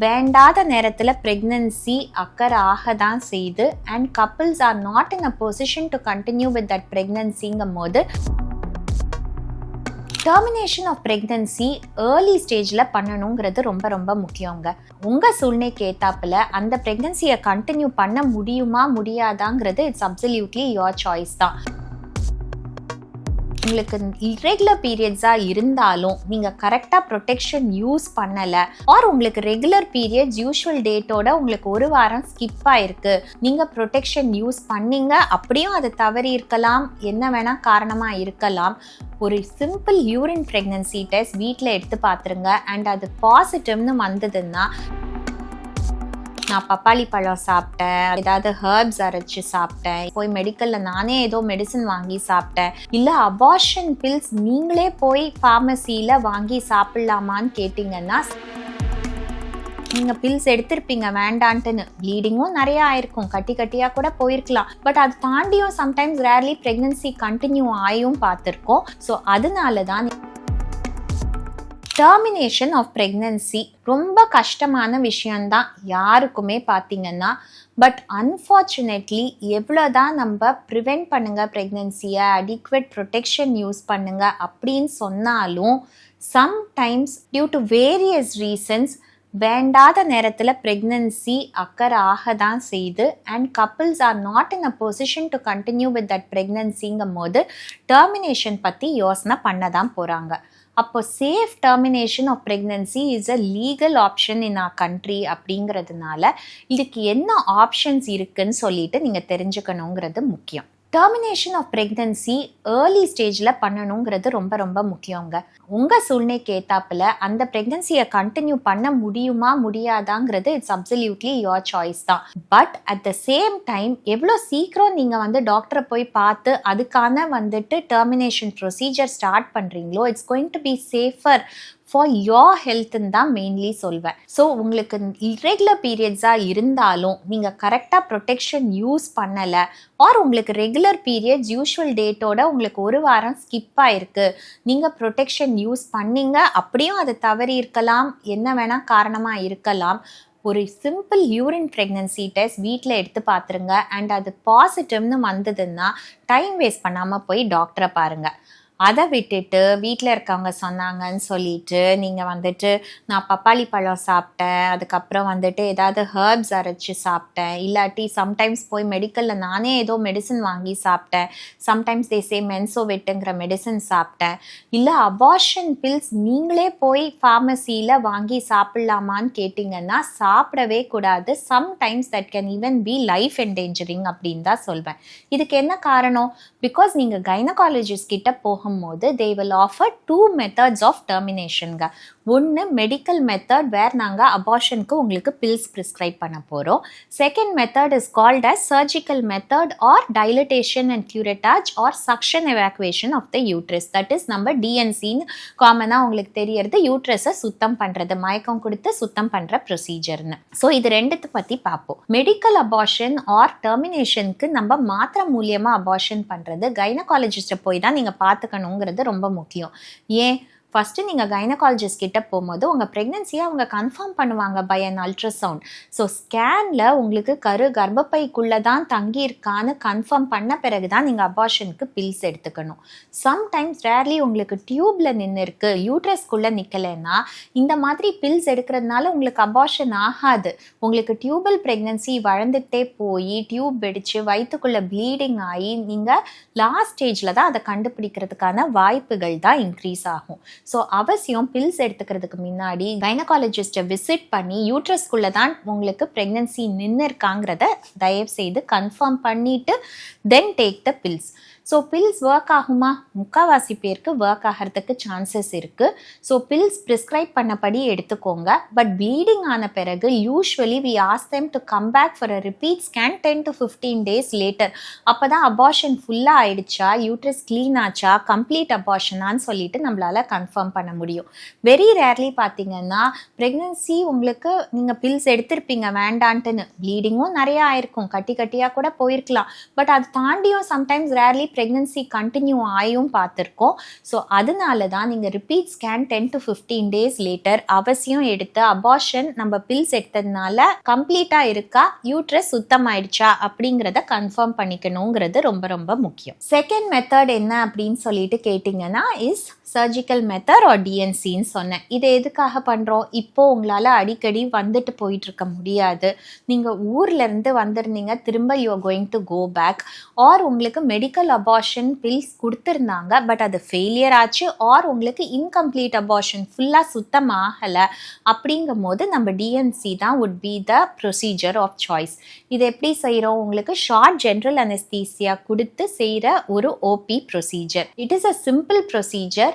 வேண்டாத நேரத்தில் pregnancy occur ஆக தான் செய்யுது. And couples are not in a position to continue with that ப்ரெக்னன்சிங்கும் போது டெர்மினேஷன் ஆஃப் ப்ரெக்னன்சி ஏர்லி ஸ்டேஜில் பண்ணணுங்கிறது ரொம்ப ரொம்ப முக்கியங்க. உங்கள் சூழ்நிலைக்கு ஏத்தாப்பில் அந்த ப்ரெக்னன்சியை கண்டினியூ பண்ண முடியுமா முடியாதாங்கிறது இட்ஸ் அப்சல்யூட்லி யோர் சாய்ஸ் தான். உங்களுக்கு இரெகுலர் பீரியட்ஸாக இருந்தாலும் நீங்கள் கரெக்டாக ப்ரொடெக்ஷன் யூஸ் பண்ணலை ஆர் உங்களுக்கு ரெகுலர் பீரியட்ஸ் யூஷுவல் டேட்டோட உங்களுக்கு ஒரு வாரம் ஸ்கிப் ஆயிருக்கு நீங்கள் ப்ரொடெக்ஷன் யூஸ் பண்ணீங்க அப்படியும் அது தவறி இருக்கலாம் என்ன வேணால் காரணமாக இருக்கலாம். ஒரு சிம்பிள் யூரின் ப்ரெக்னன்சி டெஸ்ட் வீட்டில் எடுத்து பார்த்துருங்க அண்ட் அது பாசிட்டிவ்னு வந்ததுன்னா நான் பப்பாளி பழம் சாப்பிட்டேன். ஏதாவது ஹர்ப்ஸ் அரைச்சி சாப்பிட்டேன். போய் மெடிக்கலில் நானே ஏதோ மெடிசன் வாங்கி சாப்பிட்டேன். இல்லை அபார்ஷன் பில்ஸ் நீங்களே போய் ஃபார்மசியில் வாங்கி சாப்பிட்லாமான்னு கேட்டிங்கன்னா நீங்கள் பில்ஸ் எடுத்திருப்பீங்க வேண்டான்ட்டுன்னு. ப்ளீடிங்கும் நிறையா ஆயிருக்கும். கட்டி கட்டியாக கூட போயிருக்கலாம். பட் அது தாண்டியும் சம்டைம்ஸ் ரேர்லி ப்ரெக்னன்சி கண்டினியூ ஆயும் பார்த்துருக்கோம். ஸோ அதனால தான் டெர்மினேஷன் ஆஃப் ப்ரெக்னன்சி ரொம்ப கஷ்டமான விஷயந்தான் யாருக்குமே பார்த்தீங்கன்னா பட் அன்ஃபார்ச்சுனேட்லி எவ்வளோதான் நம்ம ப்ரிவெண்ட் பண்ணுங்கள் ப்ரெக்னன்சியை அடிக்வெட் ப்ரொடெக்ஷன் யூஸ் பண்ணுங்க அப்படின்னு சொன்னாலும் sometimes due to various reasons வேண்டாத நேரத்தில் ப்ரெக்னன்சி அக்கர் ஆக தான் செய்யுது and couples are not in a position to continue with that ப்ரெக்னன்சிங்கும் போது டெர்மினேஷன் பற்றி யோசனை பண்ண தான் போகிறாங்க அப்போ safe termination of pregnancy is a legal option in a country அப்படிங்கிறதுனால இதுக்கு என்ன ஆப்ஷன்ஸ் இருக்குன்னு சொல்லிட்டு நீங்கள் தெரிஞ்சுக்கணுங்கிறது முக்கியம். டெர்மினேஷன் ஆஃப் ப்ரெக்னன்சி ஏர்லி ஸ்டேஜில் பண்ணணுங்கிறது ரொம்ப ரொம்ப முக்கியங்க. உங்கள் சூழ்நிலைக்கு ஏத்தாப்பில் அந்த ப்ரெக்னன்சியை கண்டினியூ பண்ண முடியுமா முடியாதாங்கிறது இட்ஸ் அப்சல்யூட்லி யோர் சாய்ஸ் தான். But at the same time எவ்வளோ சீக்கிரம் நீங்கள் வந்து டாக்டரை போய் பார்த்து அதுக்கான வந்துட்டு டெர்மினேஷன் ப்ரொசீஜர் ஸ்டார்ட் பண்ணுறீங்களோ it's going to be safer for your ஹெல்த்துன்னு தான் மெயின்லி சொல்வேன். ஸோ உங்களுக்கு இரெகுலர் பீரியட்ஸாக இருந்தாலும் நீங்கள் கரெக்டாக ப்ரொடெக்ஷன் யூஸ் பண்ணலை ஆர் உங்களுக்கு ரெகுலர் பீரியட்ஸ் யூஷுவல் டேட்டோட உங்களுக்கு ஒரு வாரம் ஸ்கிப் ஆயிருக்கு நீங்கள் ப்ரொடெக்ஷன் யூஸ் பண்ணீங்க அப்படியும் அது தவறி இருக்கலாம் என்ன வேணால் காரணமாக இருக்கலாம். ஒரு சிம்பிள் யூரின் ப்ரெக்னன்சி டெஸ்ட் வீட்டில் எடுத்து பார்த்துருங்க அண்ட் அது பாசிட்டிவ்னு வந்ததுன்னா டைம் வேஸ்ட் பண்ணாமல் போய் டாக்டரை பாருங்கள் அதை விட்டுட்டு வீட்டில் இருக்கவங்க சொன்னாங்கன்னு சொல்லிட்டு நீங்கள் வந்துட்டு நான் பப்பாளி பழம் சாப்பிட்டேன். அதுக்கப்புறம் வந்துட்டு ஏதாவது ஹர்ப்ஸ் அரைச்சி சாப்பிட்டேன். இல்லாட்டி சம்டைம்ஸ் போய் மெடிக்கலில் நானே ஏதோ மெடிசன் வாங்கி சாப்பிட்டேன். சம்டைம்ஸ் தேசே மென்சோ வெட்டுங்கிற மெடிசன் சாப்பிட்டேன். இல்லை அபார்ஷன் பில்ஸ் நீங்களே போய் ஃபார்மசியில் வாங்கி சாப்பிட்லாமான்னு கேட்டிங்கன்னா சாப்பிடவே கூடாது. Sometimes that can even be life endangering அப்படின்னு தான் சொல்வேன். இதுக்கு என்ன காரணம்? பிகாஸ் நீங்கள் கைனகாலஜிஸ்ட் கிட்ட போகும் ஆகும்போது they will offer two methods of டெர்மினேஷனுங்க ஒன்று மெடிக்கல் மெத்தட் வேர் நாங்கள் அபார்ஷனுக்கு உங்களுக்கு பில்ஸ் ப்ரிஸ்கிரைப் பண்ண போகிறோம் second method is called as surgical method or dilatation and curettage or suction evacuation of the uterus that is நம்ம டிஎன்சின்னு காமனாக உங்களுக்கு தெரியறது யூட்ரஸை சுத்தம் பண்ணுறது மயக்கம் கொடுத்து சுத்தம் பண்ணுற ப்ரொசீஜர்னு ஸோ இது ரெண்டுத்தை பற்றி பார்ப்போம். மெடிக்கல் அபார்ஷன் ஆர் டெர்மினேஷனுக்கு நம்ம மாத்திரை மூலியமாக அபார்ஷன் பண்ணுறது கைனகாலஜிஸ்ட்டை போய் தான் நீங்கள் பண்ணணுங்கிறது ரொம்ப முக்கியம். ஏன்? ஃபஸ்ட்டு நீங்கள் கைனகாலஜிஸ்ட் கிட்ட போகும்போது உங்கள் ப்ரெக்னென்சியை அவங்க கன்ஃபார்ம் பண்ணுவாங்க பை அன் அல்ட்ராசவுண்ட் ஸோ ஸ்கேனில் உங்களுக்கு கரு கர்ப்பப்பைக்குள்ளே தான் தங்கியிருக்கான்னு கன்ஃபார்ம் பண்ண பிறகு தான் நீங்கள் அபார்ஷனுக்கு பில்ஸ் எடுத்துக்கணும். சம்டைம்ஸ் ரேர்லி உங்களுக்கு டியூப்பில் நின்று இருக்கு யூட்ரஸ்க்குள்ளே நிற்கலைன்னா இந்த மாதிரி பில்ஸ் எடுக்கிறதுனால உங்களுக்கு அபார்ஷன் ஆகாது. உங்களுக்கு டியூபல் ப்ரெக்னென்சி வளர்ந்துட்டே போய் டியூப் வெடிச்சு வயிற்றுக்குள்ளே ப்ளீடிங் ஆகி நீங்கள் லாஸ்ட் ஸ்டேஜில் தான் அதை கண்டுபிடிக்கிறதுக்கான வாய்ப்புகள் தான் இன்க்ரீஸ் ஆகும். ஸோ அவசியம் பில்ஸ் எடுத்துக்கிறதுக்கு முன்னாடி கைனகாலஜிஸ்ட்டை விசிட் பண்ணி யூட்ரஸ்குள்ளே தான் உங்களுக்கு ப்ரெக்னென்சி நின்று இருக்காங்கிறத தயவு செய்து கன்ஃபார்ம் பண்ணிவிட்டு then take the pills so pills work ஆகுமா? முக்கால்வாசி பேருக்கு ஒர்க் ஆகிறதுக்கு சான்சஸ் இருக்குது ஸோ பில்ஸ் ப்ரிஸ்கிரைப் பண்ணபடி எடுத்துக்கோங்க. பட் ப்ளீடிங் ஆன பிறகு usually we ask them to come back for a repeat scan ten to fifteen days later அப்போ தான் அபார்ஷன் ஃபுல்லாக ஆயிடுச்சா? யூட்ரஸ் க்ளீன் ஆச்சா? கம்ப்ளீட் அபார்ஷனான்னு சொல்லிட்டு நம்மளால் கன்ஃபார்ம் கன்ஃபார்ம் பண்ண முடியும். வெரி ரேர்லி பார்த்தீங்கன்னா ப்ரெக்னென்சி உங்களுக்கு நீங்கள் பில்ஸ் எடுத்திருப்பீங்க வேண்டான்ட்டுன்னு. ப்ளீடிங்கும் நிறையா ஆயிருக்கும். கட்டி கட்டியாக கூட போயிருக்கலாம். பட் அது தாண்டியும் சம்டைம்ஸ் ரேர்லி ப்ரெக்னென்சி கண்டினியூ ஆயும் பார்த்துருக்கோம். ஸோ அதனால தான் நீங்கள் repeat scan ten to fifteen days later அவசியம் எடுத்து அபார்ஷன் நம்ம பில்ஸ் எடுத்ததுனால கம்ப்ளீட்டாக இருக்கா? யூட்ரஸ் சுத்தமாயிடுச்சா? அப்படிங்கிறத கன்ஃபார்ம் பண்ணிக்கணுங்கிறது ரொம்ப ரொம்ப முக்கியம். செகண்ட் மெத்தட் என்ன அப்படின்னு சொல்லிட்டு கேட்டிங்கன்னா இஸ் சர்ஜிக்கல் மெத்தட் ஆர் டிஎன்சின்னு சொன்னேன். இதை எதுக்காக பண்ணுறோம் இப்போது உங்களால் அடிக்கடி வந்துட்டு போயிட்டுருக்க முடியாது. நீங்கள் ஊர்லேருந்து வந்திருந்தீங்க திரும்ப you going to go back or உங்களுக்கு மெடிக்கல் அபார்ஷன் பில்ஸ் கொடுத்துருந்தாங்க பட் அது ஃபெயிலியர் ஆச்சு. ஆர் உங்களுக்கு இன்கம்ப்ளீட் அபார்ஷன் ஃபுல்லாக சுத்தமாகலை. அப்படிங்கும் போது நம்ம டிஎன்சி தான் would be the procedure of choice இது எப்படி செய்கிறோம் உங்களுக்கு ஷார்ட் ஜென்ரல் அனஸ்தீசியா கொடுத்து செய்கிற ஒரு OP procedure it is a simple procedure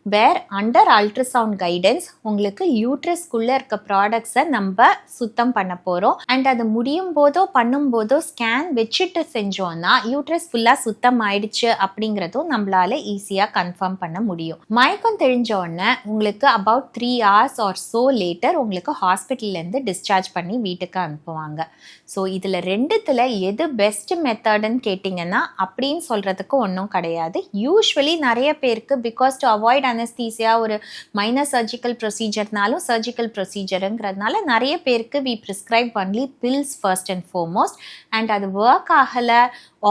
where under ultrasound guidance உங்களுக்கு யூட்ரஸ்குள்ளே இருக்க ப்ராடக்ட்ஸை நம்ம சுத்தம் பண்ண போகிறோம் அண்ட் அது முடியும் போதோ பண்ணும் போதோ ஸ்கேன் வச்சுட்டு செஞ்சோம்னா யூட்ரஸ் ஃபுல்லாக சுத்தம் ஆயிடுச்சு அப்படிங்கிறதும் நம்மளால ஈஸியாக கன்ஃபார்ம் பண்ண முடியும். மயக்கம் தெரிஞ்ச உடனே உங்களுக்கு about three hours or so later உங்களுக்கு ஹாஸ்பிட்டல்லேருந்து டிஸ்சார்ஜ் பண்ணி வீட்டுக்கு அனுப்புவாங்க. ஸோ இதில் ரெண்டுத்தில் எது பெஸ்ட் மெத்தடுன்னு கேட்டிங்கன்னா அப்படின்னு சொல்கிறதுக்கு ஒன்றும் கிடையாது. யூஸ்வலி நிறைய பேருக்கு பிகாஸ் டு அவாய்ட் அனஸ்தீசியா ஒரு மைனர் சர்ஜிக்கல் ப்ரொசீஜர்னாலும் சர்ஜிக்கல் ப்ரொசீஜருங்கிறதுனால நிறைய பேருக்கு we prescribe only pills first and foremost and அது ஒர்க் ஆகலை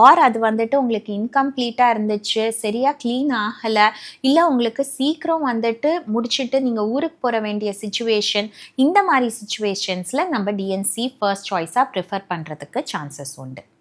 ஆர் அது வந்துட்டு உங்களுக்கு இன்கம்ப்ளீட்டாக இருந்துச்சு சரியாக க்ளீன் ஆகலை இல்லை உங்களுக்கு சீக்கிரம் வந்துட்டு முடிச்சுட்டு நீங்கள் ஊருக்கு போகிற வேண்டிய சுச்சுவேஷன் இந்த மாதிரி சுச்சுவேஷன்ஸில் நம்ம டிஎன்சி ஃபர்ஸ்ட் சாய்ஸாக ப்ரிஃபர் பண்ணுறதுக்கு சான்சஸ் உண்டு.